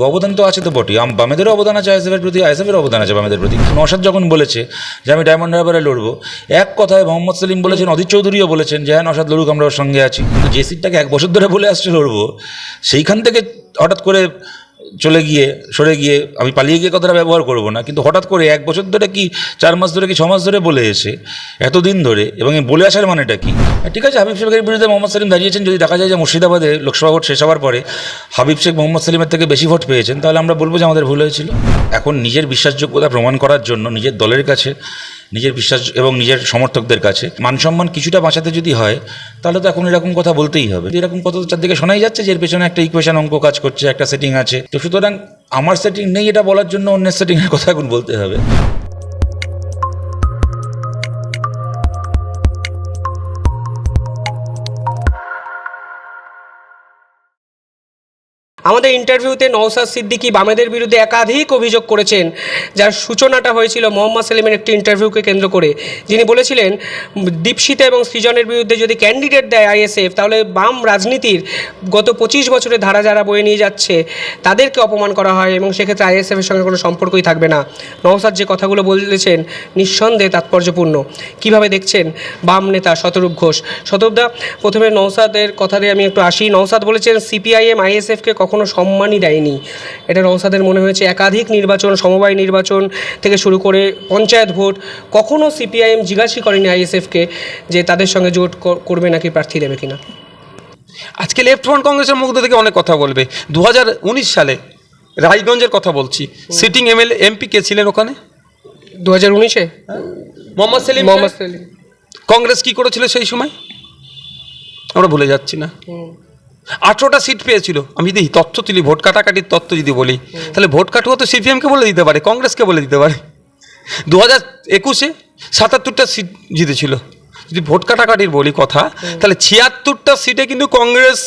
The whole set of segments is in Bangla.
অবদান তো আছে তো বটেই। বামেদেরও অবদান আছে, আইএসএফের প্রতি, আইএসএফের অবদান আছে বামেদের প্রতি। নশাদ যখন বলেছে যে আমি ডায়মন্ড হারবারে লড়বো, এক কথায় মোহাম্মদ সেলিম বলেছেন অধীর চৌধুরীও বলেছেন যে হ্যাঁ নশাদ লড়ুক, আমরা ওর সঙ্গে আছি। কিন্তু যে সিটটাকে এক বছর ধরে বলে আসছে লড়বো, সেইখান থেকে হঠাৎ করে চলে গিয়ে, সরে গিয়ে আমি পালিয়ে গিয়ে কথাটা ব্যবহার করব না, কিন্তু হঠাৎ করে এক বছর ধরে কি, চার মাস ধরে কি, ছ মাস ধরে বলে এসে, এতদিন ধরে, এবং বলে আসার মানেটা কি? ঠিক আছে, হাবিব শেখের বিরুদ্ধে মোহাম্মদ সেলিম দাঁড়িয়েছেন, যদি দেখা যায় যে মুর্শিদাবাদে লোকসভা ভোট শেষ হওয়ার পরে হাবিব শেখ মোহাম্মদ সালিমের থেকে বেশি ভোট পেয়েছেন, তাহলে আমরা বলব যে আমাদের ভুল হয়েছিল। এখন নিজের বিশ্বাসযোগ্যতা প্রমাণ করার জন্য, নিজের দলের কাছে নিজের বিশ্বাস এবং নিজের সমর্থকদের কাছে। মানসম্মান কিছুটা বাঁচাতে যদি হয়, তাহলে তো এখন এরকম কথা বলতেই হবে। এরকম কথা তো চারদিকে শোনাই যাচ্ছে যে এর পেছনে একটা ইকুয়েশন অঙ্ক কাজ করছে, একটা সেটিং আছে। তো সুতরাং আমার সেটিং নেই এটা বলার জন্য অন্যের সেটিংয়ের কথা এখন বলতে হবে। আমাদের ইন্টারভিউতে নওসাদ সিদ্দিকী বামেদের বিরুদ্ধে একাধিক অভিযোগ করেছেন, যার সূচনাটা হয়েছিল মোহাম্মদ সেলিমের একটি ইন্টারভিউকে কেন্দ্র করে। যিনি বলেছিলেন, দীপশিতা এবং সৃজনের বিরুদ্ধে যদি ক্যান্ডিডেট দেয় আইএসএফ তাহলে বাম রাজনীতির গত পঁচিশ বছরের ধারা যারা বয়ে নিয়ে যাচ্ছে, তাদেরকে অপমান করা হয় এবং সেক্ষেত্রে আইএসএফের সঙ্গে কোনো সম্পর্কই থাকবে না। নওসাদ যে কথাগুলো বলেছেন, নিঃসন্দেহে তাৎপর্যপূর্ণ। কীভাবে দেখছেন বাম নেতা শতরূপ ঘোষ? শতরূপদা প্রথমে নওসাদের কথা দিয়ে আমি একটু আসি। নওসাদ বলেছেন সিপিআইএম আইএসএফকে কখনো সম্মানই দেয়নি। এটা নওসাদের মনে হয়েছে একাধিক নির্বাচন সমবায় নির্বাচন থেকে শুরু করে পঞ্চায়েত ভোট। কখনো সিপিআইএম জিজ্ঞাসা করেনি আইএসএফকে যে তাদের সঙ্গে জোট করবে নাকি প্রার্থী দেবে কিনা। আজকে লেফট ফ্রন্ট কংগ্রেসের মুখ থেকে অনেক কথা বলবে। দু হাজার উনিশ সালে রায়গঞ্জের কথা বলছি। সিটিং এমএলএ এমপি কে ছিলেন ওখানে? দু হাজার উনিশে? মোহাম্মদ সেলিম মোহাম্মদ সেলিম। কংগ্রেস কি করেছিল সেই সময়? আমরা ভুলে যাচ্ছি না। আঠেরোটা সিট পেয়েছিল। আমি যদি তথ্য তুলি, ভোট কাটাকাটির তথ্য যদি বলি, তাহলে ভোট কাটুয়া তো সিপিএমকে বলে দিতে পারে, কংগ্রেসকে বলে দিতে পারে। দু হাজার একুশে সাতাত্তরটা সিট জিতেছিল। যদি ভোট কাটাকাটির বলি কথা, তাহলে ছিয়াত্তরটা সিটে কিন্তু কংগ্রেস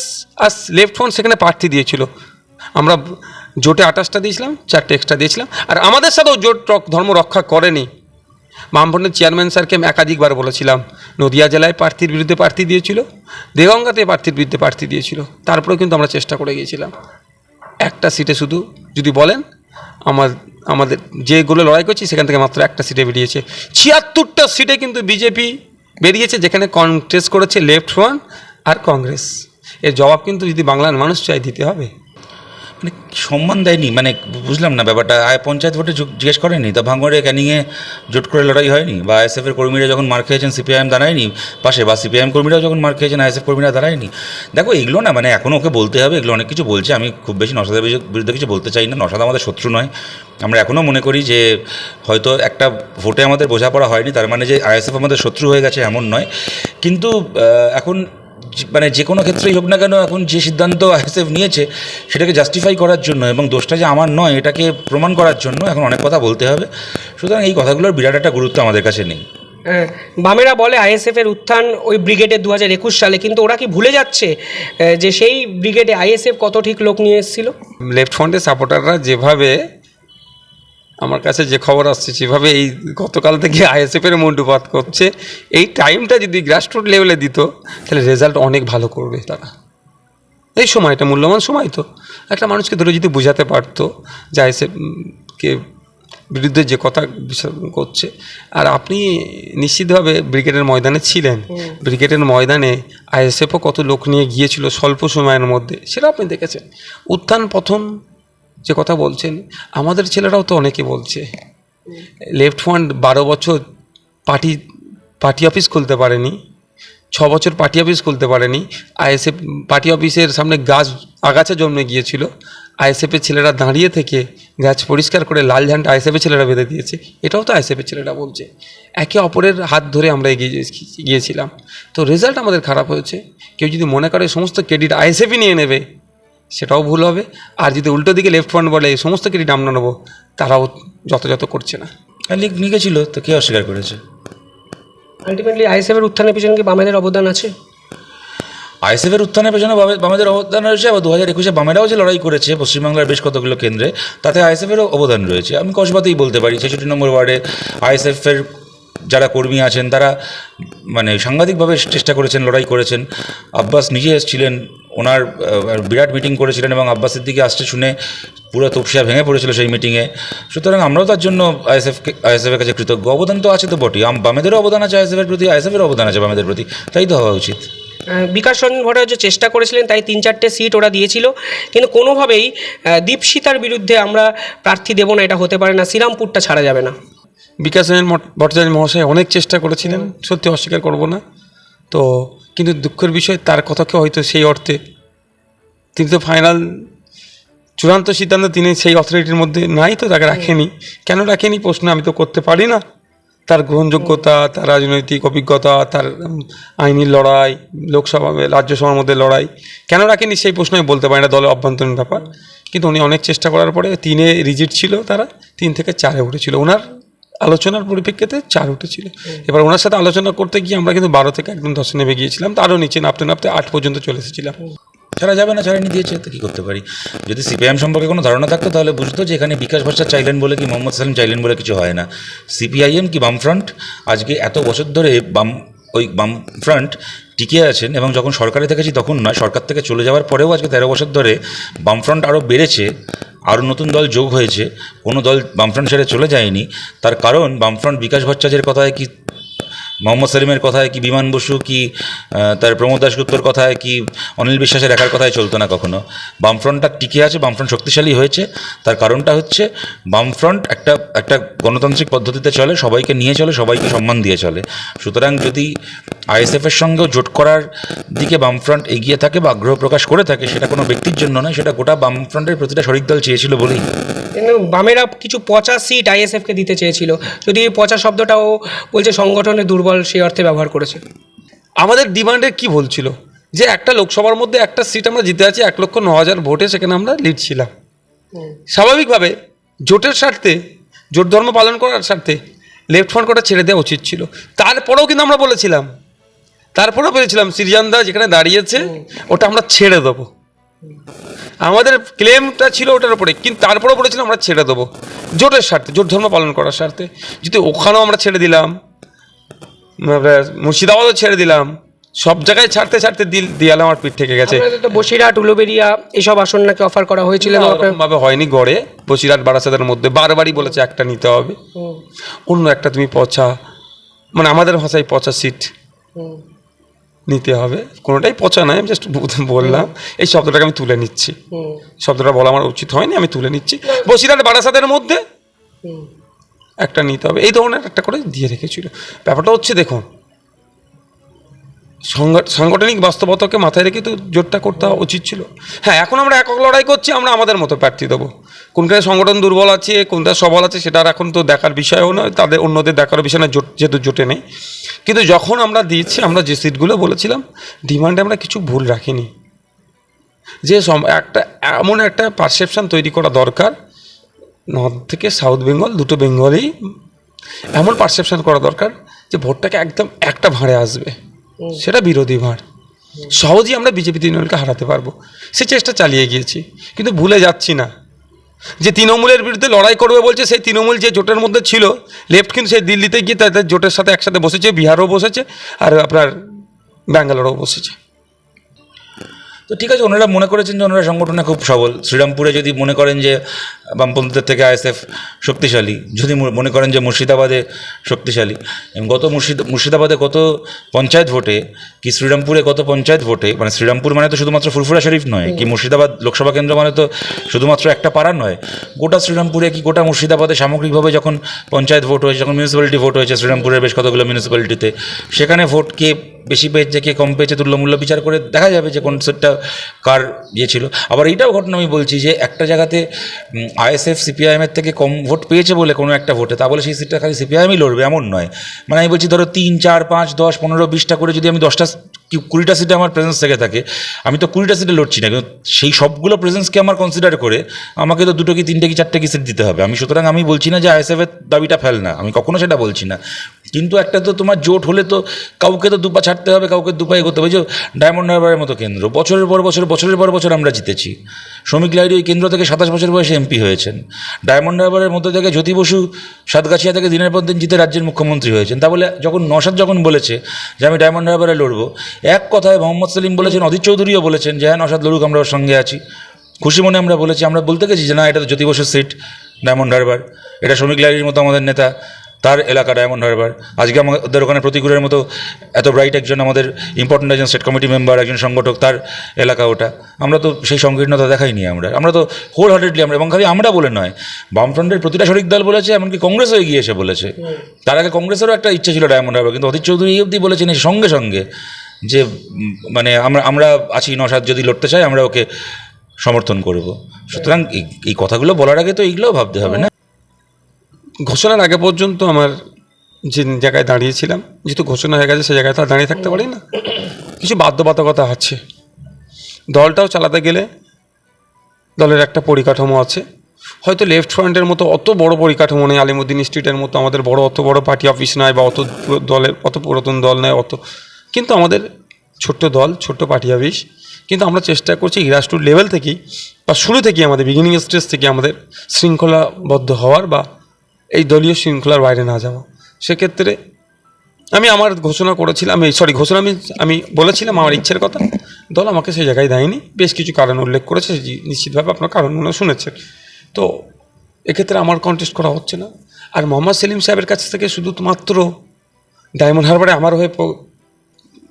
আর লেফট ফ্রন্ট সেখানে প্রার্থী দিয়েছিল। আমরা জোটে আঠাশটা দিয়েছিলাম, চারটে এক্সট্রা দিয়েছিলাম। আর আমাদের সাথেও জোট ধর্ম রক্ষা করেনি। বামফ্রন্টের চেয়ারম্যান স্যারকে আমি একাধিকবার বলেছিলাম, নদিয়া জেলায় প্রার্থীর বিরুদ্ধে প্রার্থী দিয়েছিল দেগঙ্গাতে প্রার্থীর বিরুদ্ধে প্রার্থী দিয়েছিল, তারপরেও কিন্তু আমরা চেষ্টা করে গিয়েছিলাম। একটা সিটে শুধু যদি বলেন, আমার, আমাদের যেগুলো লড়াই করছি সেখান থেকে মাত্র একটা সিটে বেরিয়েছে। ছিয়াত্তরটা সিটে কিন্তু বিজেপি বেরিয়েছে, যেখানে কন্টেস্ট করেছে লেফট ফ্রন্ট আর কংগ্রেস। এর জবাব কিন্তু যদি বাংলার মানুষ চাই দিতে হবে। মানে সম্মান দেয়নি মানে বুঝলাম না ব্যাপারটা। আয় পঞ্চায়েত ভোটে জিজ্ঞেস করেনি, তা ভাঙড়ে ক্যানিংয়ে জোট করে লড়াই হয়নি, বা আইএসএফের কর্মীরা যখন মার খেয়েছেন, সিপিআইএম দাঁড়ায়নি পাশে, বা সিপিআইএম কর্মীরাও যখন মার খেয়েছেন, আইএসএফ কর্মীরা দাঁড়ায়নি। দেখো, এগুলো না মানে এখন ওকে বলতে হবে, এগুলো অনেক কিছু বলছে। আমি খুব বেশি নসাদের বিরুদ্ধে কিছু বলতে চাই না নসাদ আমাদের শত্রু নয়। আমরা এখনও মনে করি যে, হয়তো একটা ভোটে আমাদের বোঝাপড়া হয়নি, তার মানে যে আইএসএফ আমাদের শত্রু হয়ে গেছে এমন নয়। কিন্তু এখন মানে যে কোনো ক্ষেত্রেই হোক না কেন এখন যে সিদ্ধান্ত আইএসএফ নিয়েছে সেটাকে জাস্টিফাই করার জন্য এবং দোষটা যে আমার নয় এটাকে প্রমাণ করার জন্য এখন অনেক কথা বলতে হবে। সুতরাং এই কথাগুলোর বিরাট একটা গুরুত্ব আমাদের কাছে নেই। হ্যাঁ, বামেরা বলে আইএসএফ এর উত্থান ওই ব্রিগেডের দু হাজার একুশ সালে কিন্তু ওরা কি ভুলে যাচ্ছে যে সেই ব্রিগেডে আইএসএফ কত ঠিক লোক নিয়ে এসেছিল? লেফট ফ্রন্টের সাপোর্টাররা যেভাবে আমার কাছে যে খবর আসছে সেভাবে এই গতকাল থেকে আইএসএফের মুন্ডুপাত করছে এই টাইমটা যদি গ্রাসরুট লেভেলে দিত তাহলে রেজাল্ট অনেক ভালো করবে তারা। এই সময়টা মূল্যবান সময় তো। একটা মানুষকে ধরে যদি বোঝাতে পারতো যে আইএসএফ কে বিরুদ্ধে যে কথা করছে আর আপনি নিশ্চিতভাবে ব্রিগেডের ময়দানে ছিলেন। ব্রিগেডের ময়দানে আইএসএফও কত লোক নিয়ে গিয়েছিল স্বল্প সময়ের মধ্যে সেটা আপনি দেখেছেন। উত্থান পথন যে কথা বলছেন, আমাদের ছেলেরাও তো অনেকে বলছে লেফট ফ্রন্ট বারো বছর পার্টি পার্টি অফিস খুলতে পারেনি, ছ বছর পার্টি অফিস খুলতে পারেনি আইএসএফ পার্টি অফিসের সামনে গাছ আগাছা জন্মে গিয়েছিল আইএসএফের ছেলেরা দাঁড়িয়ে থেকে গাছ পরিষ্কার করে লাল ঝান্ডা আইএসএফের ছেলেরা বেঁধে দিয়েছে, এটাও তো আইএসএফের ছেলেরা বলছে। একে অপরের হাত ধরে আমরা এগিয়ে গিয়েছিলাম। তো রেজাল্ট আমাদের খারাপ হয়েছে, কেউ যদি মনে করে সমস্ত ক্রেডিট আইএসএফই নিয়ে নেবে সেটাও ভুল হবে। আর যদি উল্টো দিকে লেফট ফ্রন্ট বলে এই সমস্ত ক্রেডিট আমরা নেব তারাও যথাযথ করছে না। লিগ নিয়ে গেছিল তো কে অস্বীকার করেছে? আলটিমেটলি আইএসএফ এর উত্থানের পিছনে কি বামেদের অবদান আছে? আইএসএফের উত্থানের পেছনে বামে- বামেদের অবদান রয়েছে আবার দু হাজার একুশে বামেরাও যে লড়াই করেছে পশ্চিমবাংলার বেশ কতগুলো কেন্দ্রে তাতে আইএসএফেরও অবদান রয়েছে। আমি কসবাতেই বলতে পারি ছেষট্টি নম্বর ওয়ার্ডে আইএসএফের যারা কর্মী আছেন তারা মানে সাংঘাতিকভাবে চেষ্টা করেছেন লড়াই করেছেন। আব্বাস নিজে এসেছিলেন ওনার বিরাট মিটিং করেছিলেন এবং আব্বাস সিদ্দিকি আসতে শুনে পুরো তপসিয়া ভেঙে পড়েছিল সেই মিটিংয়ে সুতরাং আমরাও তার জন্য আইএসএফকে আইএসএফের কাছে কৃতজ্ঞ। অবদান তো আছে তো বটেই। আম- বামেদেরও অবদান আছে আইএসএফের প্রতি আইএসএফের অবদান আছে বামেদের প্রতি। তাই তো হওয়া উচিত। বিকাশ রঞ্জন ভট্টাচার্য চেষ্টা করেছিলেন তাই তিন চারটে সিট ওরা দিয়েছিল। কিন্তু কোনোভাবেই দীপশিতার বিরুদ্ধে আমরা প্রার্থী দেবো না এটা হতে পারে না। শ্রীরামপুরটা ছাড়া যাবে না। বিকাশ রঞ্জন ভট্টাচার্য মহাশয় অনেক চেষ্টা করেছিলেন সত্যি অস্বীকার করব না। তো কিন্তু দুঃখের বিষয় তার কথাকে হয়তো সেই অর্থে। তিনি তো ফাইনাল চূড়ান্ত সিদ্ধান্ত তিনি সেই অথরিটির মধ্যে নাই তো তাকে রাখেনি। কেন রাখেনি প্রশ্ন আমি তো করতে পারি না। তার গ্রহণযোগ্যতা তার রাজনৈতিক অভিজ্ঞতা তার আইনি লড়াই লোকসভা রাজ্যসভার মধ্যে লড়াই কেন রাখেনি সেই প্রশ্ন আমি বলতে পারি না দলের অভ্যন্তরীণ ব্যাপার। কিন্তু উনি অনেক চেষ্টা করার পরে তিনে রিজিট ছিল তারা তিন থেকে চারে উঠেছিল ওনার আলোচনার পরিপ্রেক্ষিতে চার উঠেছিল। এবার ওনার সাথে আলোচনা করতে গিয়ে আমরা কিন্তু বারো থেকে একদম দশে নেমে গিয়েছিলাম, তারও নিচে নাপতে নাপতে আট পর্যন্ত চলে এসেছিলাম। ছাড়া যাবে না, ছাড়ানি দিয়েছে, তো কী করতে পারি? যদি সিপিআইএম সম্পর্কে কোনো ধারণা থাকতো, তাহলে বুঝতো যে এখানে বিকাশ ভাষা চাইলেন বলে কি মোহাম্মদ সালিম চাইলেন বলে কিছু হয় না। সিপিআইএম কি বামফ্রন্ট? আজকে এত বছর ধরে বাম, ওই বামফ্রন্ট টিকে আছেন এবং যখন সরকারে দেখেছি তখন নয়, সরকার থেকে চলে যাওয়ার পরেও আজকে তেরো বছর ধরে বামফ্রন্ট আরও বেড়েছে, আরও নতুন দল যোগ হয়েছে, কোনো দল বামফ্রন্ট ছেড়ে চলে যায়নি। তার কারণ বামফ্রন্ট বিকাশ ভট্টাচার্যের কথায় কি মোহাম্মদ সেলিমের কথায় কি বিমান বসু, কি তার প্রমোদ দাশগুপ্তর কথায় কি অনিল বিশ্বাসের একার কথায় চলতো না কখনো? বামফ্রন্টটা টিকে আছে, বামফ্রন্ট শক্তিশালী হয়েছে, তার কারণটা হচ্ছে বামফ্রন্ট একটা একটা গণতান্ত্রিক পদ্ধতিতে চলে, সবাইকে নিয়ে চলে, সবাইকে সম্মান দিয়ে চলে। সুতরাং যদি আইএসএফের সঙ্গেও জোট করার দিকে বামফ্রন্ট এগিয়ে থাকে বা আগ্রহ প্রকাশ করে থাকে, সেটা কোনো ব্যক্তির জন্য নয়, সেটা গোটা বামফ্রন্টের প্রতিটা শরিক দল চেয়েছিল বলেই। বামেরা কিছু পচা সিট আইএসএফকে দিতে চেয়েছিল। যদি পচা শব্দটাও বলছে সংগঠনে দুর্বল সেই অর্থে ব্যবহার করেছে। আমাদের ডিমান্ডের কি বলছিল যে একটা লোকসভার মধ্যে একটা সিট আমরা জিতে আছি এক লক্ষ ন হাজার ভোটে সেখানে আমরা লিড ছিলাম। স্বাভাবিকভাবে জোটের স্বার্থে জোট ধর্ম পালন করার স্বার্থে লেফট ফ্রন্ট কোটা ছেড়ে দেওয়া উচিত ছিল। তারপরেও কিন্তু আমরা বলেছিলাম তারপরেও বলেছিলাম সিরিজান দা যেখানে দাঁড়িয়েছে ওটা আমরা ছেড়ে দেবো। আমাদের ক্লেমটা ছিল ওটার উপরে কিন্তু তারপরেও বলেছিলাম আমরা ছেড়ে দেবো। জোটের স্বার্থে জোট ধর্ম পালন করার স্বার্থে। যদি ওখানেও আমরা ছেড়ে দিলাম মুর্শিদাবাদও ছেড়ে দিলাম। সব জায়গায় ছাড়তে ছাড়তে দিল দেয়ালে আমার পিঠ থেকে গেছে। বসিরহাট উলুবেরিয়া এসব আসন নাকি অফার করা হয়েছিল? ভাবে হয়নি গড়ে। বসিরহাট বারাসাতের মধ্যে বারবারই বলেছে একটা নিতে হবে। অন্য একটা তুমি পচা মানে আমাদের ভাষায় পচা সিট নিতে হবে। কোনোটাই পচা নয় আমি জাস্ট বললাম। এই শব্দটাকে আমি তুলে নিচ্ছি। শব্দটা বলা আমার উচিত হয়নি আমি তুলে নিচ্ছি। বসিরহাট বারাসাতের মধ্যে। একটা নিতে হবে। এই ধরনের একটা করে দিয়ে রেখেছিল। ব্যাপারটা হচ্ছে, দেখুন, সংগঠ- সাংগঠনিক বাস্তবতাকে মাথায় রেখে তো জোরটা করতে উচিত ছিল। হ্যাঁ এখন আমরা একক লড়াই করছি, আমরা আমাদের মতো প্রার্থী দেবো। কোনখানে সংগঠন দুর্বল আছে, কোনটা সবল আছে, সেটা আর এখন তো দেখার বিষয়ও নয়, তাদের অন্যদের দেখার বিষয় না জোট যেহেতু জোটে নেই। কিন্তু যখন আমরা দিয়েছি, আমরা যে সিটগুলো বলেছিলাম, ডিমান্ডে আমরা কিছু ভুল রাখিনি। যে একটা এমন একটা পারসেপশন তৈরি করা দরকার নর্থ থেকে সাউথ বেঙ্গল দুটো বেঙ্গলেই এমন পারসেপশন করা দরকার যে ভোটটাকে একদম একটা ভাঁড়ে আসবে। সেটা বিরোধী ভাঁড়। সহজেই আমরা বিজেপি তৃণমূলকে হারাতে পারব। সে চেষ্টা চালিয়ে গিয়েছি কিন্তু ভুলে যাচ্ছি না। যে তৃণমূলের বিরুদ্ধে লড়াই করবে বলছে সেই তৃণমূল যে জোটের মধ্যে ছিল লেফট কিন্তু সেই দিল্লিতে গিয়ে তাদের জোটের সাথে একসাথে বসেছে বিহারও বসেছে আর আপনার ব্যাঙ্গালোরও বসেছে। তো ঠিক আছে ওনারা মনে করেছেন যে ওনারা সংগঠনে খুব সবল। শ্রীরামপুরে যদি মনে করেন যে বামপন্থীদের থেকে আইএসএফ শক্তিশালী যদি মনে করেন যে মুর্শিদাবাদে শক্তিশালী এবং গত মুর্শিদ মুর্শিদাবাদে গত পঞ্চায়েত ভোটে কি শ্রীরামপুরে গত পঞ্চায়েত ভোটে মানে শ্রীরামপুর মানে তো শুধুমাত্র ফুরফুরা শরীফ নয় কি মুর্শিদাবাদ লোকসভা কেন্দ্র মানে তো শুধুমাত্র একটা পাড়া নয় গোটা শ্রীরামপুরে কি গোটা মুর্শিদাবাদে সামগ্রিকভাবে যখন পঞ্চায়েত ভোট হয়েছে যখন মিউনিসিপ্যালিটি ভোট হয়েছে শ্রীরামপুরের বেশ কতগুলো মিউনিসিপ্যালিটিতে সেখানে ভোট কে বেশি পেয়েছে কে কম পেয়েছে, তুল্যমূল্য বিচার করে দেখা যাবে যে কোন সেটটা কার ইয়ে ছিল। আবার এইটাও ঘটনা আমি বলছি যে একটা জায়গাতে আইএসএফ সিপিআইএমের থেকে কম ভোট পেয়েছে বলে কোনো একটা ভোটে, তা বলে সেই সিটটা খালি সিপিআইএমই লড়বে, এমন নয়। মানে আমি বলছি ধরো তিন, চার, পাঁচ, দশ, পনেরো, বিশটা করে যদি আমি দশটা কুড়িটা সিটে আমার প্রেজেন্স থেকে থাকে, আমি তো কুড়িটা সিটে লড়ছি না, কিন্তু সেই সবগুলো প্রেজেন্সকে আমার কনসিডার করে আমাকে তো দুটো কি, তিনটে কি, চারটে কি সিট দিতে হবে। আমি সুতরাং আমি বলছি না যে আইএসএফের দাবিটা ফেল না, আমি কখনো সেটা বলছি না। কিন্তু একটা তো তোমার জোট হলে তো কাউকে তো দুপা ছাড়তে হবে, কাউকে দুপা এগোতে হবে। যে ডায়মন্ড হারবারের মতো কেন্দ্র, বছরের পর বছর, বছরের পর বছর আমরা জিতেছি। শ্রমিক লাইরি ওই কেন্দ্র থেকে সাতাশ বছর বয়সে এমপি হয়েছেন। ডায়মন্ড হারবারের মধ্যে থেকে জ্যোতি বসু সাতগাছিয়া থেকে দিনের পর দিন জিতে রাজ্যের মুখ্যমন্ত্রী হয়েছেন। তা বলে যখন নসাদ যখন বলেছে যে আমি ডায়মন্ড হারবারে লড়বো, এক কথায় মোহাম্মদ সেলিম বলেছেন অধীর চৌধুরীও বলেছেন যে হ্যাঁ নসাদ লড়ুক আমরা ওর সঙ্গে আছি। খুশি মনে আমরা বলেছি, আমরা বলতে গেছি যে না, এটা তো জ্যোতি বসুর সিট, ডায়মন্ড হারবার। এটা শ্রমিক লাইরির মতো আমাদের নেতা। তার এলাকা ডায়মন্ড হারবার আজকে আমাদের ওখানে প্রতিকূলের মতো এত ব্রাইট একজন আমাদের ইম্পর্টেন্ট একজন স্টেট কমিটি মেম্বার একজন সংগঠক, তার এলাকা ওটা। আমরা তো সেই সংকীর্ণতা দেখাইনি আমরা। আমরা তো হোল হার্টেডলি আমরা এবং খালি আমরা বলে নয়, বামফ্রন্টের প্রতিটা শরিক দল বলেছে, এমনকি কংগ্রেসও এগিয়ে এসে বলেছে। তার আগে কংগ্রেসেরও একটা ইচ্ছে ছিল ডায়মন্ড হারবার কিন্তু অধীর চৌধুরী এই অবধি বলেছেন এই সঙ্গে সঙ্গে যে মানে আমরা আমরা আছি নসাদ যদি লড়তে চাই, আমরা ওকে সমর্থন করব। সুতরাং এই- এই কথাগুলো বলার আগে তো এইগুলোও ভাবতে হবে না? ঘোষণার আগে পর্যন্ত আমার যে জায়গায় দাঁড়িয়েছিলাম, যেহেতু ঘোষণা হয়ে গেছে, সে জায়গায় তো আর দাঁড়িয়ে থাকতে পারি না। কিছু বাধ্যবাধকতা আছে। দলটাও চালাতে গেলে দলের একটা পরিকাঠামো আছে। হয়তো লেফট ফ্রন্টের মতো অত বড় পরিকাঠামো নেই, আলিমুদ্দিন স্ট্রিটের মতো আমাদের বড়, অত বড় পার্টি অফিস নয় বা অত দলের, অত পুরাতন দল নয়, অত। কিন্তু আমাদের ছোট্ট দল, ছোট্ট পার্টি অফিস কিন্তু আমরা চেষ্টা করছি গ্রাসরুট লেভেল থেকেই বা শুরু থেকেই আমাদের বিগিনিং স্টেজ থেকে আমাদের শৃঙ্খলাবদ্ধ হওয়ার বা এই দলীয় শৃঙ্খলার বাইরে না যাওয়া। সেক্ষেত্রে আমি আমার ঘোষণা করেছিলাম এই সরি ঘোষণা আমি আমি বলেছিলাম আমার ইচ্ছের কথা। দল আমাকে সেই জায়গায় দেয়নি। বেশ কিছু কারণ উল্লেখ করেছে নিশ্চিতভাবে আপনার কারণগুলো শুনেছেন। তো এক্ষেত্রে আমার কন্টেস্ট করা হচ্ছে না। আর মোহাম্মদ সেলিম সাহেবের কাছ থেকে শুধু মাত্র ডায়মন্ড হারবারে আমার হয়ে প্রো-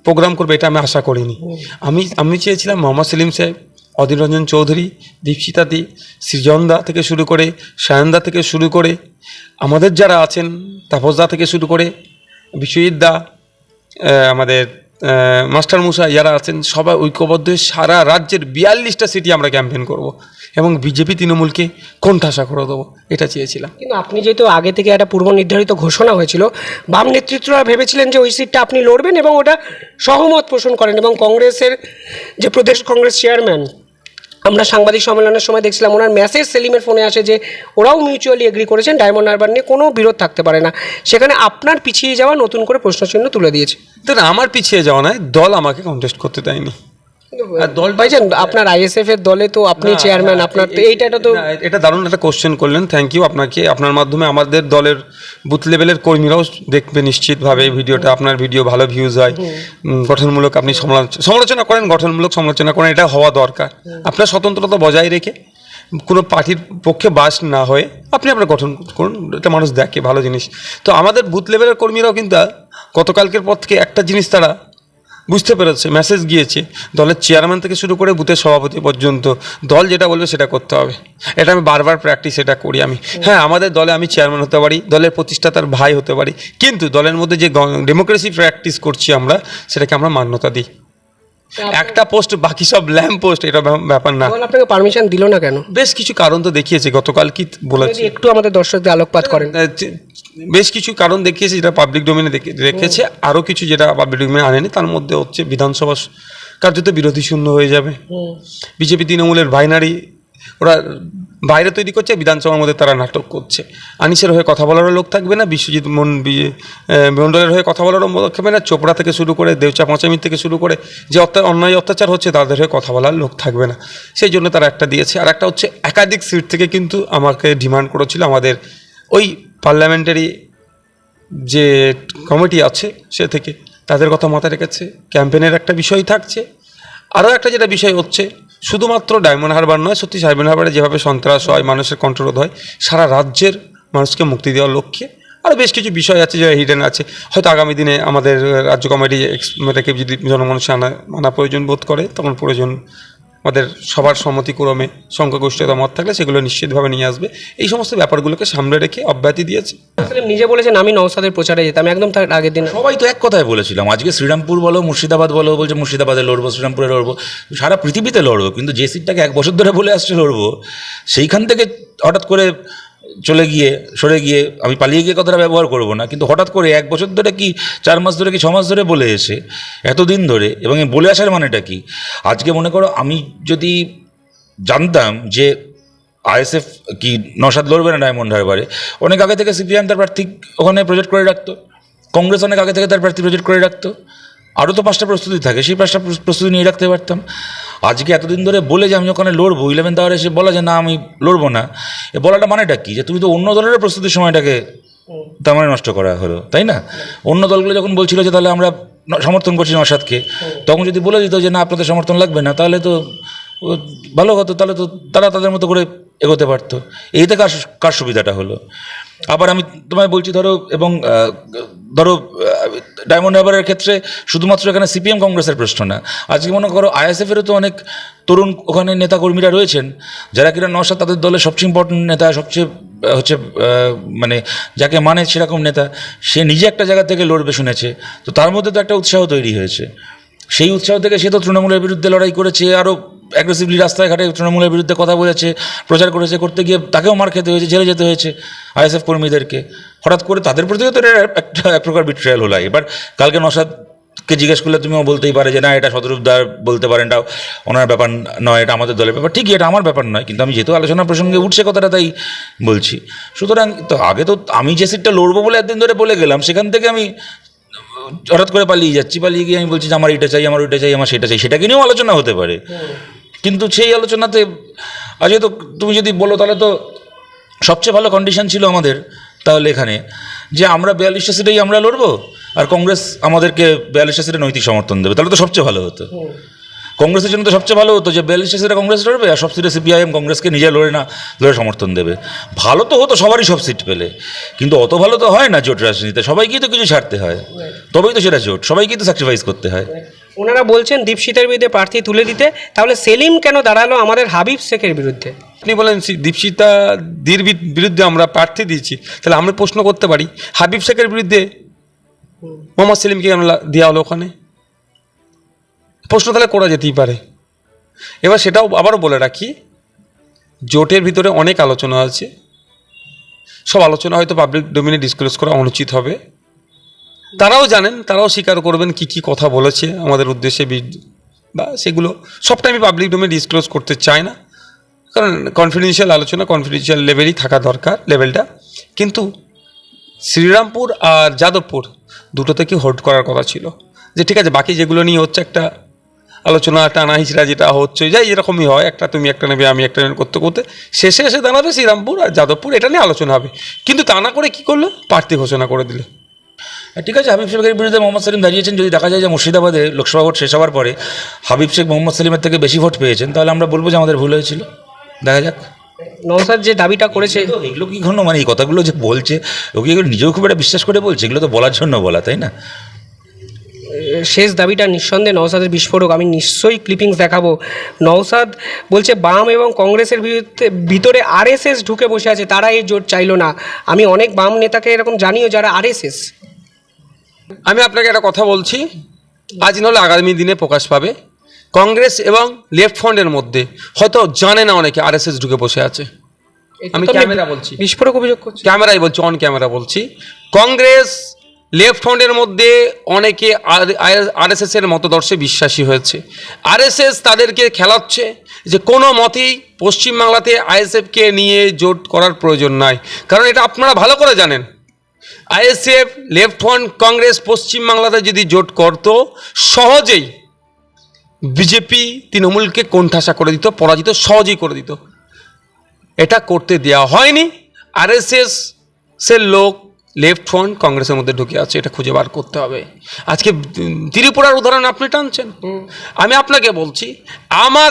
প্রোগ্রাম করবে এটা আমি আশা করিনি। আমি আমি চেয়েছিলাম মোহাম্মদ সেলিম সাহেব অধীর রঞ্জন চৌধুরী, দীপশিতা দি, সৃজনদা থেকে শুরু করে সায়নদা থেকে শুরু করে আমাদের যারা আছেন, তাপসদা থেকে শুরু করে বিশ্বজিৎ দা আমাদের মাস্টার মুসা যারা আছেন, সবাই ঐক্যবদ্ধ হয়ে সারা রাজ্যের বিয়াল্লিশটা সিটি আমরা ক্যাম্পেন করব এবং বিজেপি তৃণমূলকে কোণঠাসা করে দেবো, এটা চেয়েছিলাম। কিন্তু আপনি যেহেতু আগে থেকে একটা পূর্ব নির্ধারিত ঘোষণা হয়েছিল, বাম নেতৃত্বরা ভেবেছিলেন যে ওই সিটটা আপনি লড়বেন এবং ওটা সহমত পোষণ করেন এবং কংগ্রেসের যে প্রদেশ কংগ্রেস চেয়ারম্যান আমরা সাংবাদিক সম্মেলনের সময় দেখছিলাম ওনার মেসেজ সেলিমের ফোনে আসে যে ওরাও মিউচুয়ালি এগ্রি করেছেন ডায়মন্ড আরবার নিয়ে কোনো বিরোধ থাকতে পারে না। সেখানে আপনার পিছিয়ে যাওয়া নতুন করে প্রশ্নচিহ্ন তুলে দিয়েছে। আমার পিছিয়ে যাওয়া নয়, দল আমাকে কন্টেস্ট করতে দেয়নি। আপনার আইএসএফ এর দলে তো আপনি চেয়ারম্যান আপনার তো এইটা তো এটা দারুণ একটা কোশ্চেন করলেন। থ্যাংক ইউ আপনাকে। আপনার মাধ্যমে আমাদের দলের বুথ লেভেলের কর্মীরাও দেখবে নিশ্চিতভাবে এই ভিডিওটা। আপনার ভিডিও ভালো ভিউজ হয়। গঠনমূলক আপনি সমালোচ- সমালোচনা করেন গঠনমূলক সমালোচনা করেন এটা হওয়া দরকার। আপনার স্বতন্ত্রতা বজায় রেখে কোনো পার্টির পক্ষে বাস না হয়ে আপনি আপনার গঠন করুন। এটা মানুষ দেখে ভালো জিনিস। তো আমাদের বুথ লেভেলের কর্মীরাও কিন্তু গতকালকের পর থেকে একটা জিনিস তারা বুঝতে পেরেছে মেসেজ গিয়েছে দলের চেয়ারম্যান থেকে শুরু করে বুথের সভাপতি পর্যন্ত দল যেটা বলবে সেটা করতে হবে। এটা আমি বারবার প্র্যাকটিস এটা করি আমি। হ্যাঁ আমাদের দলে আমি চেয়ারম্যান হতে পারি, দলের প্রতিষ্ঠাতার ভাই হতে পারি। কিন্তু দলের মধ্যে যে ডেমোক্রেসি প্র্যাকটিস করছি আমরা, সেটাকে আমরা মান্যতা দিই। একটা পোস্ট বাকি সব ল্যাম্প পোস্ট এটা ব্যাপার না। আপনাকে পারমিশন দিল না কেন? বেশ কিছু কারণ তো দেখিয়েছে গতকাল কি বলেছে? একটু আমাদের দর্শকদের আলোকপাত করেন। বেশ কিছু কারণ দেখিয়েছে যেটা পাবলিক ডোমেনে রেখেছে। আরও কিছু যেটা পাবলিক ডোমেনে আনেনি তার মধ্যে হচ্ছে বিধানসভা কার্যত বিরোধী শূন্য হয়ে যাবে। বিজেপি তৃণমূলের বাইনারি ওরা বাইরে তৈরি করছে, বিধানসভার মধ্যে তারা নাটক করছে। আনিসের হয়ে কথা বলারও লোক থাকবে না, বিশ্বজিৎ মন মণ্ডলের হয়ে কথা বলারও লোক থাকবে না, চোপড়া থেকে শুরু করে, দেউচা পাঁচামির থেকে শুরু করে যে অন্যায় অত্যাচার হচ্ছে তাদের হয়ে কথা বলার লোক থাকবে না। সেই জন্য তারা একটা দিয়েছে। আর একটা হচ্ছে একাধিক সিট থেকে কিন্তু আমাকে ডিমান্ড করেছিল আমাদের ওই পার্লামেন্টারি যে কমিটি আছে সে থেকে। তাদের কথা মাথায় রেখেছে। ক্যাম্পেনের একটা বিষয় থাকছে। আরও একটা যেটা বিষয় হচ্ছে শুধুমাত্র ডায়মন্ড হারবার নয়, সত্যি ডায়মন্ড হারবারে যেভাবে সন্ত্রাস হয়, মানুষের কন্ট্রোল হয়, সারা রাজ্যের মানুষকে মুক্তি দেওয়ার লক্ষ্যে আরও বেশ কিছু বিষয় আছে যে হিডেন আছে। হয়তো আগামী দিনে আমাদের রাজ্য কমিটি এটাকে যদি জনমানুষে আনা আনা প্রয়োজন বোধ করে, তখন প্রয়োজন আমাদের সবার সম্মতিক্রমে সংখ্যাগোষ্ঠীয়তা মত থাকলে সেগুলো নিশ্চিতভাবে নিয়ে আসবে। এই সমস্ত ব্যাপারগুলোকে সামনে রেখে অব্যাহতি দিয়েছে। আসলে নিজে বলেছেন আমি নওসাদের প্রচারে যেতাম একদম তার আগের দিন সবাই তো এক কথায় বলেছিলাম আজকে শ্রীরামপুর বলো মুর্শিদাবাদ বলো বলছে মুর্শিদাবাদে লড়বো শ্রীরামপুরে লড়বো সারা পৃথিবীতে লড়বো কিন্তু যে সিটটাকে এক বছর ধরে বলে আসছে লড়বো সেইখান থেকে হঠাৎ করে চলে গিয়ে, সরে গিয়ে আমি পালিয়ে গিয়ে কথাটা ব্যবহার করব না, কিন্তু হঠাৎ করে এক বছর ধরে কি, চার মাস ধরে কি, ছ মাস ধরে বলে এসে, এতদিন ধরে, এবং বলে আসার মানেটা কি? আজকে মনে করো আমি যদি জানতাম যে আইএসএফ কি নসাদ লড়বে না ডায়মন্ড হারবারে, অনেক আগে থেকে সিপিএম তার প্রার্থী ওখানে প্রজেক্ট করে রাখতো, কংগ্রেস অনেক আগে থেকে তার প্রার্থী প্রজেক্ট করে রাখতো আরও তো পাঁচটা প্রস্তুতি থাকে, সেই পাঁচটা প্রস্তুতি নিয়ে রাখতে পারতাম। আজকে এতদিন ধরে বলে যে আমি ওখানে লড়বো ইলেভেন্থ আওয়ারে এসে বলা যে না, আমি লড়বো না। এ বলাটা মানেটা কি? যে তুমি তো অন্য দলের প্রস্তুতির সময়টাকে তার মানে নষ্ট করা হলো, তাই না? অন্য দলগুলো যখন বলছিল যে তাহলে আমরা সমর্থন করছি নসাদকে তখন যদি বলে দিত যে না, আপনাদের সমর্থন লাগবে না, তাহলে তো ভালো হতো, তাহলে তো তারা তাদের মতো করে এগোতে পারতো। এইতে কার কার সুবিধাটা হলো? আবার আমি তোমায় বলছি, ধরো, এবং ধরো ডায়মন্ড হারবারের ক্ষেত্রে শুধুমাত্র এখানে সিপিএম কংগ্রেসের প্রশ্ন না। আজকে মনে করো আইএসএফেরও তো অনেক তরুণ ওখানে নেতাকর্মীরা রয়েছেন, যারা কিনা নশা তাদের দলের সবচেয়ে ইম্পর্টেন্ট নেতা, সবচেয়ে হচ্ছে মানে যাকে মানে সেরকম নেতা, সে নিজে একটা জায়গা থেকে লড়বে শুনেছে। তো তার মধ্যে তো একটা উৎসাহ তৈরি হয়েছে। সেই উৎসাহ থেকে সে তো তৃণমূলের বিরুদ্ধে লড়াই করেছে আরও অ্যাগ্রেসিভলি রাস্তায় ঘাটে তৃণমূলের বিরুদ্ধে কথা বলেছে, প্রচার করেছে, করতে গিয়ে তাকেও মার খেতে হয়েছে, জেলে যেতে হয়েছে আইএসএফ কর্মীদেরকে। হঠাৎ করে তাদের প্রতিও তো একটা, এক প্রকার বিট্রায়াল হলো। এবার কালকে নসাদকে জিজ্ঞেস করলে তুমিও বলতেই পারে যে, না, এটা শতরূপদার বলতে পারেন, এটা ওনার ব্যাপার নয়, এটা আমাদের দলের ব্যাপার। ঠিকই, এটা আমার ব্যাপার নয়, কিন্তু আমি যেহেতু আলোচনা প্রসঙ্গে উঠছে কথাটা, তাই বলছি। সুতরাং তো আগে তো আমি যে সিটটা লড়বো বলে একদিন ধরে বলে গেলাম, সেখান থেকে আমি হঠাৎ করে পালিয়ে যাচ্ছি, পালিয়ে গিয়ে আমি বলছি যে, আমার এটা চাই, আমার ওইটা চাই, আমার সেটা চাই। সেটাকে নিয়েও আলোচনা হতে পারে। কিন্তু সেই আলোচনাতে আজকে তো তুমি যদি বলো তাহলে তো সবচেয়ে ভালো কন্ডিশন ছিল আমাদের তাহলে এখানে যে আমরা বিয়াল্লিশটা সিটেই আমরা লড়বো আর কংগ্রেস আমাদেরকে বিয়াল্লিশটা সিটে নৈতিক সমর্থন দেবে তাহলে তো সবচেয়ে ভালো হতো। কংগ্রেসের জন্য তো সবচেয়ে ভালো হতো যে বিয়াল্লিশটা সিটে কংগ্রেস লড়বে আর সব সিটে সিপিআইএম কংগ্রেসকে নিজে লড়ে না লড়ে সমর্থন দেবে। ভালো তো হতো সবারই সব সিট পেলে কিন্তু অত ভালো তো হয় না জোট রাজনীতিতে সবাইকেই তো কিছু ছাড়তে হয়। তবেই তো সেটা জোট সবাইকেই তো স্যাক্রিফাইস করতে হয়। ওনারা বলছেন দীপশিতার বিরুদ্ধে প্রার্থী তুলে দিতে, তাহলে সেলিম কেন দাঁড়াল আমাদের হাবিব শেখের বিরুদ্ধে? আপনি বলেন দীপশিতা দির বিরুদ্ধে আমরা প্রার্থী দিয়েছি, তাহলে আমরা প্রশ্ন করতে পারি, হাবিব শেখের বিরুদ্ধে মোহাম্মদ সেলিমকে কেন দেওয়া হলো ওখানে? প্রশ্ন তাহলে করা যেতেই পারে। এবার সেটাও আবারও বলে রাখি, জোটের ভিতরে অনেক আলোচনা আছে, সব আলোচনা হয়তো পাবলিক ডোমিনে ডিসক্লোজ করা অনুচিত হবে। তারাও জানেন, তারাও স্বীকার করবেন কি কি কথা বলেছে। আমাদের উদ্দেশ্যে বি- সেগুলো সবটা আমি পাবলিক ডোমে ডিসক্লোজ করতে চাই না। কারণ কনফিডেন্সিয়াল আলোচনা কনফিডেন্সিয়াল লেভেলই থাকা দরকার লেভেলটা কিন্তু শ্রীরামপুর আর যাদবপুর দুটো থেকে হোল্ড করার কথা ছিল? যে ঠিক আছে, বাকি যেগুলো নিয়ে হচ্ছে একটা আলোচনা, টানা হিচড়া যেটা হচ্ছে, যাই এরকমই হয়, একটা তুমি একটা নেবে, আমি একটা নেবে করতে করতে শেষে এসে দাঁড়াবে শ্রীরামপুর আর যাদবপুর, এটা নিয়ে আলোচনা হবে। কিন্তু তা না করে কী করল? প্রার্থী ঘোষণা করে দিলে। ঠিক আছে হাবিব শেখের বিরুদ্ধে মোহাম্মদ সেলিম দাঁড়িয়েছেন। যদি দেখা যায় যে মুর্শিদাবাদে লোকসভা ভোট শেষ হওয়ার পরে হাবিব শেখ মোহাম্মদ সেলিমের থেকে বেশি ভোট পেয়েছেন তাহলে আমরা বলব যে আমাদের ভুল হয়েছিল। দেখা যাক। নৌসাদ যে দাবিটা করেছে এগুলো কি ঘন? মানে এই কথাগুলো যে বলছে ওকে এগুলো নিজেও খুব একটা বিশ্বাস করে বলছে এগুলো তো বলার জন্য বলা তাই না? শেষ দাবিটা নিঃসন্দেহে নওসাদের বিস্ফোরক। আমি নিশ্চয়ই ক্লিপিংস দেখাবো। নওসাদ বলছে বাম এবং কংগ্রেসের বিরুদ্ধে ভিতরে আরএসএস ঢুকে বসে আছে তারা এই জোট চাইলো না। আমি অনেক বাম নেতাকে এরকম জানিও যারা আরএসএস আমি আপনাকে একটা কথা বলছি। আজ নাহলে আগামী দিনে প্রকাশ পাবে। কংগ্রেস এবং লেফট ফ্রন্টের মধ্যে হয়তো জানে না অনেকে আরএসএস ঢুকে বসে আছে। আমি ক্যামেরা বলছি। বিস্ফোরক অভিযোগ করছে। ক্যামেরাই বলছি অন ক্যামেরা বলছি। কংগ্রেস লেফট ফ্রন্টের মধ্যে অনেকে আরএসএস এর মতদর্শে বিশ্বাসী হয়েছে। আরএসএস তাদেরকে খেলাচ্ছে যে কোনো মতেই পশ্চিমবাংলাতে আইএসএফকে নিয়ে জোট করার প্রয়োজন নাই। কারণ এটা আপনারা ভালো করে জানেন। আইএসএফ লেফট ফ্রন্ট কংগ্রেস পশ্চিমবাংলাতে যদি জোট করত সহজেই বিজেপি তৃণমূলকে কোণঠাসা করে দিত পরাজিত সহজেই করে দিত। এটা করতে দেওয়া হয়নি। আরএসএস এর লোক লেফট ফ্রন্ট কংগ্রেসের মধ্যে ঢুকে আছে এটা খুঁজে বার করতে হবে। আজকে ত্রিপুরার উদাহরণ আপনি টানছেন। আমি আপনাকে বলছি আমার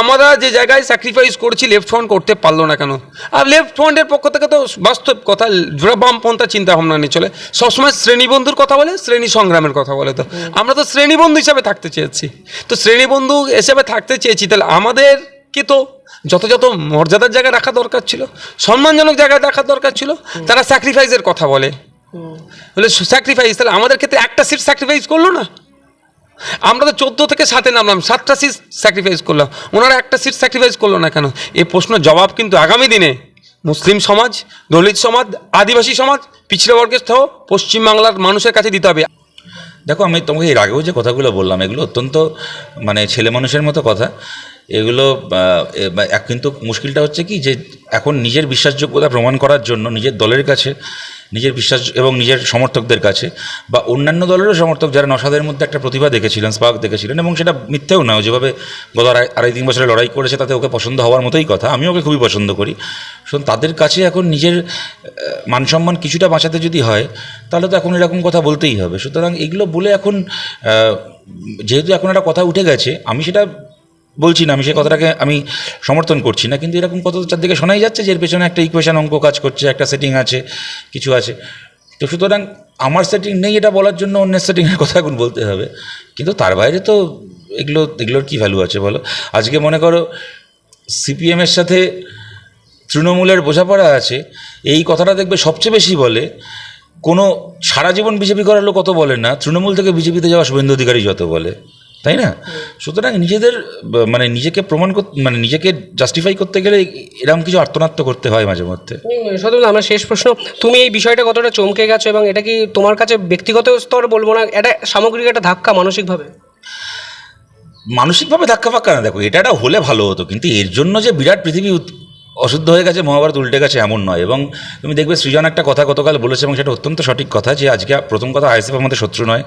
আমরা যে জায়গায় স্যাক্রিফাইস করছি লেফট ফ্রন্ট করতে পারল না কেন? আর লেফট ফ্রন্টের পক্ষ থেকে তো বাস্তব কথা যারা বামপন্থা চিন্তা ভাবনা নিয়ে চলে। সবসময় শ্রেণীবন্ধুর কথা বলে শ্রেণি সংগ্রামের কথা বলে তো। আমরা তো শ্রেণীবন্ধু হিসাবে থাকতে চেয়েছি। তো শ্রেণীবন্ধু হিসেবে থাকতে চেয়েছি তাহলে আমাদের আমাদেরকে তো যথাযথ মর্যাদার জায়গায় রাখা দরকার ছিল সম্মানজনক জায়গায় রাখা দরকার ছিল তারা স্যাক্রিফাইসের কথা বলে। বলে স্যাক্রিফাইস তাহলে আমাদের ক্ষেত্রে একটা সিট স্যাক্রিফাইস করল না? আমরা তো চোদ্দ থেকে সাতে নামলাম সাতটা সিট স্যাক্রিফাইস করলাম। ওনারা একটা সিট স্যাক্রিফাইস করল না কেন? এই প্রশ্ন জবাব কিন্তু আগামী দিনে মুসলিম সমাজ দলিত সমাজ আদিবাসী সমাজ পিছড়ে বর্গের সহ পশ্চিমবাংলার মানুষের কাছে দিতে হবে। দেখো আমি তোমাকে এর আগেও যে কথাগুলো বললাম এগুলো অত্যন্ত মানে ছেলে মানুষের মতো কথা। এগুলো এ, কিন্তু মুশকিলটা হচ্ছে কি যে এখন নিজের বিশ্বাসযোগ্যতা প্রমাণ করার জন্য নিজের দলের কাছে নিজের বিশ্বাস এবং নিজের সমর্থকদের কাছে বা অন্যান্য দলেরও সমর্থক যারা নসাদের মধ্যে একটা প্রতিভা দেখেছিলেন স্পার্ক দেখেছিলেন এবং সেটা মিথ্যেও নয়। যেভাবে গত আড়াই তিন বছরে লড়াই করেছে তাতে ওকে পছন্দ হওয়ার মতোই কথা। আমি ওকে খুবই পছন্দ করি। শুনুন তাদের কাছে এখন নিজের আহ, মান সম্মান কিছুটা বাঁচাতে যদি হয় তাহলে তো এখন এরকম কথা বলতেই হবে। সুতরাং এগুলো বলে এখন যেহেতু এখন একটা কথা উঠে গেছে আমি সেটা বলছি না, আমি সেই কথাটাকে আমি সমর্থন করছি না, কিন্তু এরকম কথা তো চারদিকে শোনাই যাচ্ছে যে এর পেছনে একটা ইকুয়েশন অঙ্ক কাজ করছে, একটা সেটিং আছে, কিছু আছে। তো সুতরাং আমার সেটিং নেই এটা বলার জন্য অন্যের সেটিংয়ের কথা এখন বলতে হবে। কিন্তু তার বাইরে তো এগুলো, এগুলোর কী ভ্যালু আছে বলো? আজকে মনে করো সিপিএমের সাথে তৃণমূলের বোঝাপড়া আছে, এই কথাটা দেখবে সবচেয়ে বেশি বলে, কোনো সারা জীবন বিজেপি করার লোক কত বলে না, তৃণমূল থেকে বিজেপিতে যাওয়া শুভেন্দু অধিকারী যত বলে। তাই না? সুতরাং নিজেদের মানে নিজেকে প্রমাণ করতে মানে নিজেকে জাস্টিফাই করতে গেলে এরকম কিছু আত্মনাত্ম করতে হয় মাঝে মধ্যে। সত্যি আমার শেষ প্রশ্ন। তুমি এই বিষয়টা কতটা চমকে গেছো এবং এটা কি তোমার কাছে ব্যক্তিগত স্তর বলব না এটা সামগ্রিক একটা ধাক্কা মানসিকভাবে? মানসিকভাবে ধাক্কা ফাক্কা না দেখো এটা হলে ভালো হতো কিন্তু এর জন্য যে বিরাট পৃথিবী অশুদ্ধ হয়ে গেছে মহাভারত উল্টে গেছে এমন নয়। এবং তুমি দেখবে সৃজন একটা কথা গতকাল বলেছে এবং সেটা অত্যন্ত সঠিক কথা যে আজকে প্রথম কথা আইএসএফ আমাদের শত্রু নয়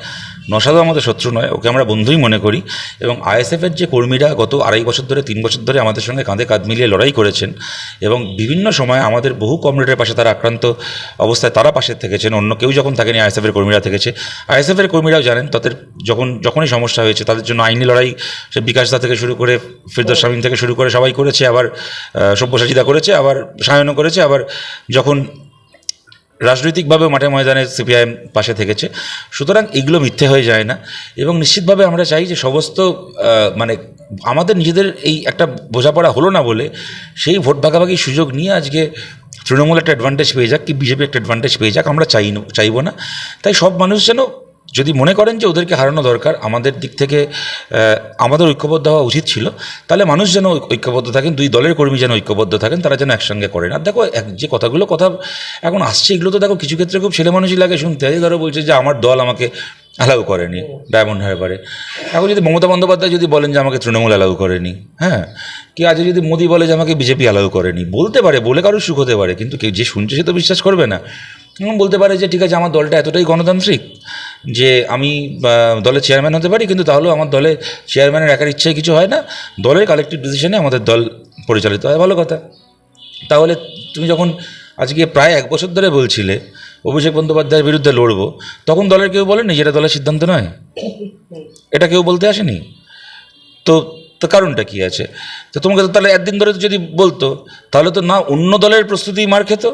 নসাদও আমাদের শত্রু নয় ওকে আমরা বন্ধুই মনে করি। এবং আইএসএফের যে কর্মীরা গত আড়াই বছর ধরে তিন বছর ধরে আমাদের সঙ্গে কাঁধে কাঁধ মিলিয়ে লড়াই করেছেন এবং বিভিন্ন সময় আমাদের বহু কমরেডের পাশে তারা আক্রান্ত অবস্থায় তারা পাশে থেকেছেন অন্য কেউ যখন থাকেনি আইএসএফের কর্মীরা থেকেছে। আইএসএফের কর্মীরাও জানেন তাদের যখন যখনই সমস্যা হয়েছে তাদের জন্য আইনি লড়াই সে বিকাশ দা থেকে শুরু করে ফিরদোস শামীম থেকে শুরু করে সবাই করেছে আবার আহ, সব্যসাচীদা করেছে, আবার সায়নও করেছে, আবার যখন রাজনৈতিকভাবে মাঠে ময়দানে সিপিআইএম পাশে থেকেছে। সুতরাং এগুলো মিথ্যে হয়ে যায় না এবং নিশ্চিতভাবে আমরা চাই যে সমস্ত মানে আমাদের নিজেদের এই একটা বোঝাপড়া হলো না বলে সেই ভোট ভাগাভাগির সুযোগ নিয়ে আজকে তৃণমূল একটা অ্যাডভান্টেজ পেয়ে যাক, কি বিজেপি একটা অ্যাডভান্টেজ পেয়ে যাক, আমরা চাই চাইব না। তাই সব মানুষ যেন যদি মনে করেন যে ওদেরকে হারানো দরকার, আমাদের দিক থেকে আমাদের ঐক্যবদ্ধ হওয়া উচিত ছিল, তাহলে মানুষ যেন ঐক্যবদ্ধ থাকেন, দুই দলের কর্মী যেন ঐক্যবদ্ধ থাকেন, তারা যেন একসঙ্গে করেন। আর দেখো, এক যে কথাগুলো কথা এখন আসছে, এগুলো তো দেখো কিছু ক্ষেত্রে খুব ছেলে মানুষই লাগে শুনতে। এই ধরো বলছে যে আমার দল আমাকে অ্যালাউ করেনি ডায়মন্ড হারবারে এখন যদি মমতা বন্দ্যোপাধ্যায় যদি বলেন যে আমাকে তৃণমূল অ্যালাউ করেনি হ্যাঁ? কি আজ যদি মোদি বলে যে আমাকে বিজেপি অ্যালাউ করেনি, বলতে পারে, বলে কারোর সুখ হতে পারে, কিন্তু কেউ যে শুনছে সে তো বিশ্বাস করবে না। বলতে পারে যে ঠিক আছে, আমার দলটা এতটাই গণতান্ত্রিক যে আমি দলের চেয়ারম্যান হতে পারি, কিন্তু তাহলেও আমার দলে চেয়ারম্যানের একার ইচ্ছায় কিছু হয় না। দলের কালেকটিভ ডিসিশনে আমাদের দল পরিচালিত হয়, ভালো কথা। তাহলে তুমি যখন আজকে প্রায় এক বছর ধরে বলছিলে, অভিষেক বন্দ্যোপাধ্যায়ের বিরুদ্ধে লড়ব, তখন দলের কেউ বলেনি যে এটা দলের সিদ্ধান্ত নয়? এটা কেউ বলতে আসেনি? তো তো কারণটা কি আছে? তো তোমাকে তো তাহলে একদিন ধরে যদি বলতো, তাহলে তো না অন্য দলের প্রস্তুতি মার খেত?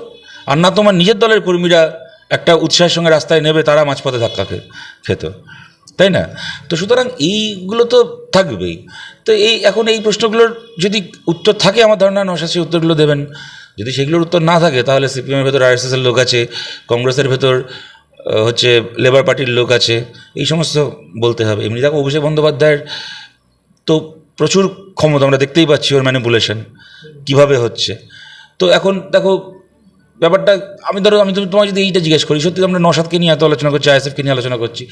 আর না তোমার নিজের দলের কর্মীরা একটা উৎসাহের সঙ্গে রাস্তায় নেবে, তারা মাঝপথে ধাক্কা খেত। তাই না? তো সুতরাং এইগুলো তো থাকবেই। তো এই, এখন এই প্রশ্নগুলোর যদি উত্তর থাকে আমার ধারণা নশা সেই উত্তরগুলো দেবেন। যদি সেগুলোর উত্তর না থাকে, তাহলে সিপিএমের ভেতর আরএসএসের লোক আছে, কংগ্রেসের ভেতর হচ্ছে লেবার পার্টির লোক আছে, এই সমস্ত বলতে হবে। এমনি দেখো অভিষেক বন্দ্যোপাধ্যায়ের তো প্রচুর ক্ষমতা, আমরা দেখতেই পাচ্ছি ওর ম্যানিপুলেশন কীভাবে হচ্ছে। তো এখন দেখো ব্যাপারটা, আমি ধরো, আমি তুমি তোমার যদি এইটা জিজ্ঞেস করি, সত্যি আমরা নসাদকে নিয়ে এত আলোচনা করছি, আইএসএফকে নিয়ে আলোচনা করছি।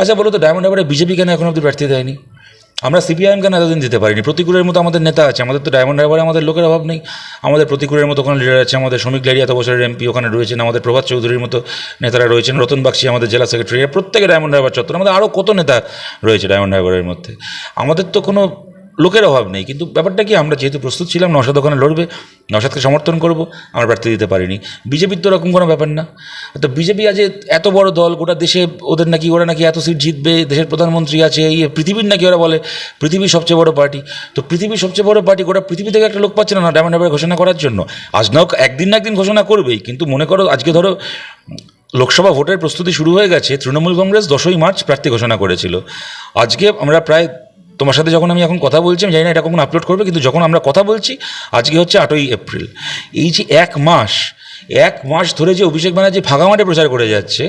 আচ্ছা বলো তো, ডায়মন্ড হারবারে বিজেপি কেন এখন অব্দি প্রার্থী দেয়নি? আমরা সিপিআইএম কেন এতদিন দিতে পারিনি? প্রতিকূলের মতো আমাদের নেতা আছে, আমাদের তো ডায়মন্ড হারবারে আমাদের লোকের অভাব নেই। আমাদের প্রতিকূলের মতো ওখানে লিডার আছে, আমাদের শ্রমিক লেডি এত বছরের এমপি ওখানে রয়েছেন, আমাদের প্রভাত চৌধুরীর মতো নেতারা রয়েছেন, রতন বাগচি আমাদের জেলা সেক্রেটারি প্রত্যেকে ডায়মন্ড হারবার চত্বর। আমাদের আরও কত নেতা রয়েছে ডায়মন্ড হারবারের মধ্যে? আমাদের তো কোনো লোকের অভাব নেই। কিন্তু ব্যাপারটা কি, আমরা যেহেতু প্রস্তুত ছিলাম নসাদ ওখানে লড়বে নসাদকে সমর্থন করব, আমরা প্রার্থী দিতে পারিনি। বিজেপির তো এরকম কোনো ব্যাপার না। তো বিজেপি আজ এত বড় দল, গোটা দেশে ওদের নাকি, ওরা নাকি এত সিট জিতবে, দেশের প্রধানমন্ত্রী আছে, এই পৃথিবীর নাকি ওরা বলে, পৃথিবীর সবচেয়ে বড় পার্টি। তো পৃথিবীর সবচেয়ে বড় পার্টি গোটা পৃথিবী থেকে একটা লোক পাচ্ছে না ডায়মন্ড হারবার ঘোষণা করার জন্য। আজ নাও একদিন না একদিন ঘোষণা করবেই, কিন্তু মনে করো আজকে ধরো, লোকসভা ভোটের প্রস্তুতি শুরু হয়ে গেছে, তৃণমূল কংগ্রেস দশই মার্চ প্রার্থী ঘোষণা করেছিল। আজকে আমরা প্রায় তোমার সাথে যখন আমি এখন কথা বলছি, আমি জানি না এটা কখন আপলোড করবে, কিন্তু যখন আমরা কথা বলছি, আজকে হচ্ছে আটই এপ্রিল। এই যে এক মাস এক মাস ধরে যে অভিষেক ব্যানার্জি ফাঁকা মাঠে প্রচার করে যাচ্ছে,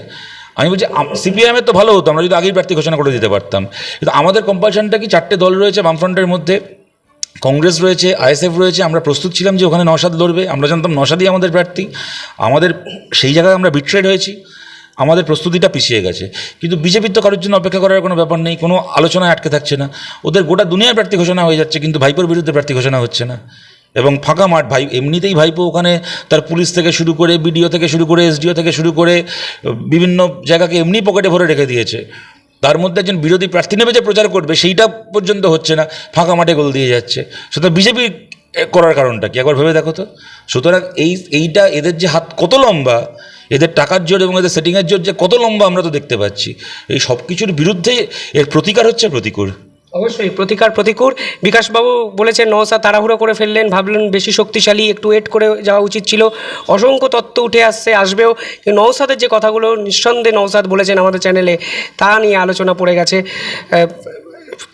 আমি বলছি সিপিআইএমের তো ভালো হতো, আমরা যদি আগেই প্রার্থী ঘোষণা করে দিতে পারতাম। কিন্তু আমাদের কম্পালশনটা কি, চারটে দল রয়েছে বামফ্রন্টের মধ্যে, কংগ্রেস রয়েছে আইএসএফ রয়েছে, আমরা প্রস্তুত ছিলাম যে ওখানে নসাদ লড়বে, আমরা জানতাম নসাদই আমাদের প্রার্থী। আমাদের সেই জায়গায় আমরা বিট্রেড হয়েছি। আমাদের প্রস্তুতিটা পিছিয়ে গেছে। কিন্তু বিজেপির তো কারোর জন্য অপেক্ষা করার কোনো ব্যাপার নেই, কোনো আলোচনায় আটকে থাকছে না। ওদের গোটা দুনিয়ার প্রার্থী ঘোষণা হয়ে যাচ্ছে, কিন্তু ভাইপোর বিরুদ্ধে প্রার্থী ঘোষণা হচ্ছে না। এবং ফাঁকা মাঠ, ভাই, এমনিতেই ভাইপো ওখানে তার পুলিশ থেকে শুরু করে, বিডিও থেকে শুরু করে, এসডিও থেকে শুরু করে, বিভিন্ন জায়গাকে এমনি পকেটে ভরে রেখে দিয়েছে। তার মধ্যে একজন বিরোধী প্রার্থী নেবে যে প্রচার করবে, সেইটা পর্যন্ত হচ্ছে না, ফাঁকা মাঠে গোল দিয়ে যাচ্ছে। সুতরাং বিজেপি করার কারণটা কি? একবার ভেবে দেখো তো। সুতরাং এই, এইটা এদের যে হাত কত লম্বা এদের টাকার জোর এবং এদের সেটিংয়ের জোর যে কত লম্বা আমরা তো দেখতে পাচ্ছি। এই সব কিছুর বিরুদ্ধে এর প্রতিকার হচ্ছে প্রতিকূল। অবশ্যই প্রতিকার প্রতিকূল। বিকাশবাবু বলেছেন নওসাদ তাড়াহুড়ো করে ফেললেন ভাবলেন বেশি শক্তিশালী একটু ওয়েট করে যাওয়া উচিত ছিল। অসংখ্য তত্ত্ব উঠে আসছে আসবেও। নওসাদের যে কথাগুলো নিঃসন্দেহে নওসাদ বলেছেন আমাদের চ্যানেলে তা নিয়ে আলোচনা পড়ে গেছে।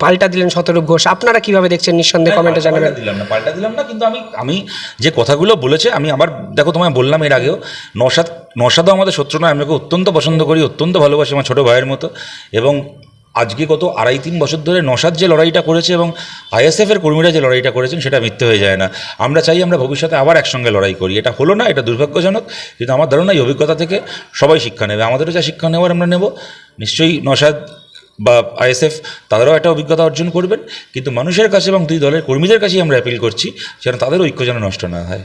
পাল্টা দিলেন শতরূপ ঘোষ। আপনারা কীভাবে দেখছেন নিঃসন্দেহে কমেন্টে জানাবেন? দিলাম না পাল্টা দিলাম না কিন্তু আমি আমি যে কথাগুলো বলেছে আমি আবার দেখো তোমায় বললাম এর আগেও নসাদ নসাদও আমাদের শত্রু নয় আমি অত্যন্ত পছন্দ করি, অত্যন্ত ভালোবাসি আমার ছোটো ভাইয়ের মতো। এবং আজকে কত আড়াই তিন বছর ধরে নসাদ যে লড়াইটা করেছে এবং আইএসএফের কর্মীরা যে লড়াইটা করেছেন সেটা মিথ্যে হয়ে যায় না। আমরা চাই আমরা ভবিষ্যতে আবার একসঙ্গে লড়াই করি। এটা হলো না, এটা দুর্ভাগ্যজনক, কিন্তু আমার ধারণা এই অভিজ্ঞতা থেকে সবাই শিক্ষা নেবে। আমাদেরও যা শিক্ষা নেওয়ার আমরা নেব। নিশ্চয়ই নসাদ বা আইএসএফ তাদেরও একটা অভিজ্ঞতা অর্জন করবেন। কিন্তু মানুষের কাছে এবং দুই দলের কর্মীদের কাছেই আমরা অ্যাপিল করছি, যেন তাদের ঐক্য যেন নষ্ট না হয়।